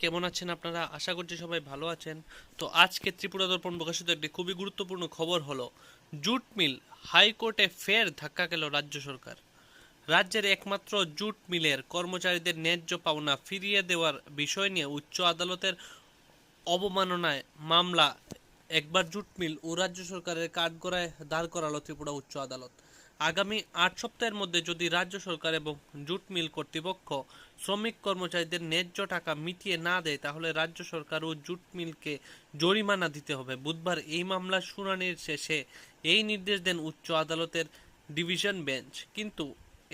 কেমন আছেন আপনারা? আশা করছি সবাই ভালো আছেন। তো আজকে ত্রিপুরা দর্পণ প্রকাশিত একটি খুবই গুরুত্বপূর্ণ খবর হলো, জুট মিল হাইকোর্টে ফের ধাক্কা খেল রাজ্য সরকার। রাজ্যের একমাত্র জুট মিলের কর্মচারীদের ন্যায্য পাওনা ফিরিয়ে দেওয়ার বিষয় নিয়ে উচ্চ আদালতের অবমাননায় মামলা একবার জুট মিল ও রাজ্য সরকারের কাঠগড়ায় দাঁড় করালো ত্রিপুরা উচ্চ আদালত। আগামী আট সপ্তাহের মধ্যে যদি রাজ্য সরকার এবং জুট মিল কর্তৃপক্ষ শ্রমিক কর্মচারীদের ন্যায্য টাকা মিটিয়ে না দেয়, তাহলে রাজ্য সরকার ও জুট মিলকে জরিমানা দিতে হবে। বুধবার এই মামলার শুনানির শেষে এই নির্দেশ দেন উচ্চ আদালতের ডিভিশন বেঞ্চ। কিন্তু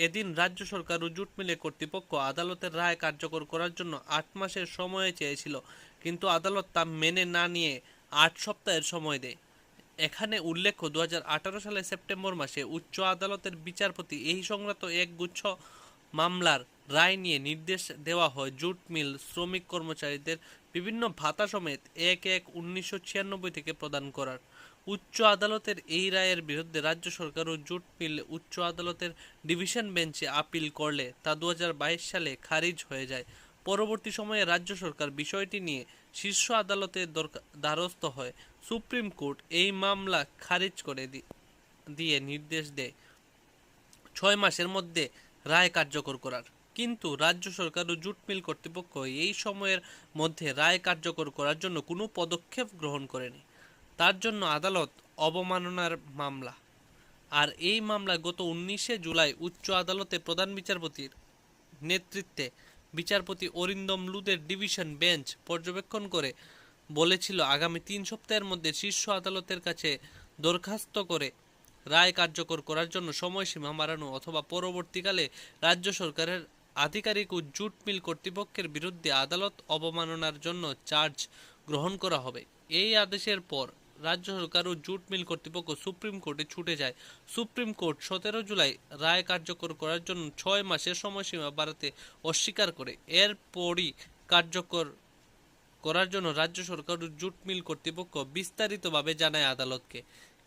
এদিন রাজ্য সরকার ও জুট মিলের কর্তৃপক্ষ আদালতের রায় কার্যকর করার জন্য আট মাসের সময় চেয়েছিল। কিন্তু আদালত তা মেনে না নিয়ে আট সপ্তাহের সময় দেয়। এখানে উল্লেখ্য দু হাজার আঠারো সালের সেপ্টেম্বর মাসে উচ্চ আদালতের বিচারপতি এই সংক্রান্ত এক গুচ্ছ মামলার রায় নিয়ে নির্দেশ দেওয়া হয়। জুট মিল শ্রমিক কর্মচারীদের বিভিন্ন ভাতা সমেত এক এক উনিশশো থেকে প্রদান করার। উচ্চ আদালতের এই রায়ের বিরুদ্ধে রাজ্য সরকার ও জুট মিল উচ্চ আদালতের ডিভিশন বেঞ্চে আপিল করলে তা দু হাজার বাইশ সালে খারিজ হয়ে যায়। পরবর্তী সময়ে রাজ্য সরকার বিষয়টি নিয়ে শীর্ষ আদালতের দ্বারস্থ হয়। সুপ্রিম কোর্ট এই মামলা খারিজ করে দিয়ে নির্দেশ দেয় ছয় মাসের মধ্যে রায় কার্যকর করার। কিন্তু রাজ্য সরকার ও জুট মিল কর্তৃপক্ষ এই সময়ের মধ্যে রায় কার্যকর করার জন্য কোনো পদক্ষেপ গ্রহণ করেনি। তার জন্য আদালত অবমাননার মামলা। আর এই মামলা গত উনিশে জুলাই উচ্চ আদালতে প্রধান বিচারপতির নেতৃত্বে বিচারপতি অরিন্দম লুদের ডিভিশন বেঞ্চ পর্যবেক্ষণ করে বলেছিল, আগামী তিন সপ্তাহের মধ্যে শীর্ষ আদালতের কাছে দরখাস্ত করে রায় কার্যকর করার জন্য সময়সীমা বাড়ানো অথবা পরবর্তীকালে রাজ্য সরকারের আধিকারিক ও জুট মিল কর্তৃপক্ষের বিরুদ্ধে আদালত অবমাননার জন্য চার্জ গ্রহণ করা হবে। এই আদেশের পর রাজ্য সরকার ও জুট মিল কর্তৃপক্ষ সুপ্রিম কোর্টে ছুটে যায়। সুপ্রিম কোর্ট সতেরো জুলাই রায় কার্যকর করার জন্য ছয় মাসের সময়সীমা বাড়াতে অস্বীকার করে। এরপরই কার্যকর করার জন্য রাজ্য সরকার ও জুট মিল কর্তৃপক্ষ বিস্তারিতভাবে জানায় আদালতকে।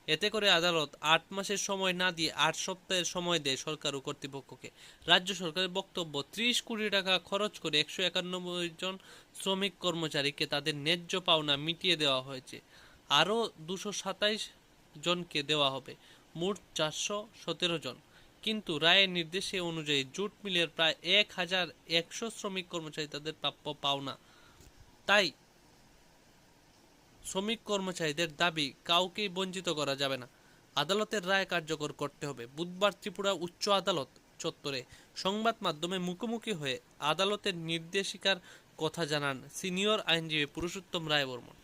এতে করে আদালত আট মাসের সময় না দিয়ে আট সপ্তাহের সময় দেয় সরকার ও কর্তৃপক্ষকে। রাজ্য সরকারের বক্তব্য, ত্রিশ কোটি টাকা খরচ করে একশো একানব্বই জন শ্রমিক কর্মচারীকে তাদের ন্যায্য পাওনা মিটিয়ে দেওয়া হয়েছে। আরও দুশো সাতাইশ জনকে দেওয়া হবে, মোট চারশো সতেরো জন। কিন্তু রায়ের নির্দেশে অনুযায়ী জুট মিলের প্রায় এক হাজার একশো শ্রমিক কর্মচারী তাদের প্রাপ্য পাওনা। তাই শ্রমিক কর্মচারীদের দাবি কাউকেই বঞ্চিত করা যাবে না। আদালতের রায় কার্যকর করতে হবে। বুধবার ত্রিপুরা উচ্চ আদালত চত্বরে সংবাদ মাধ্যমে মুখোমুখি হয়ে আদালতের নির্দেশিকার কথা জানান সিনিয়র আইনজীবী পুরুষোত্তম রায় বর্মন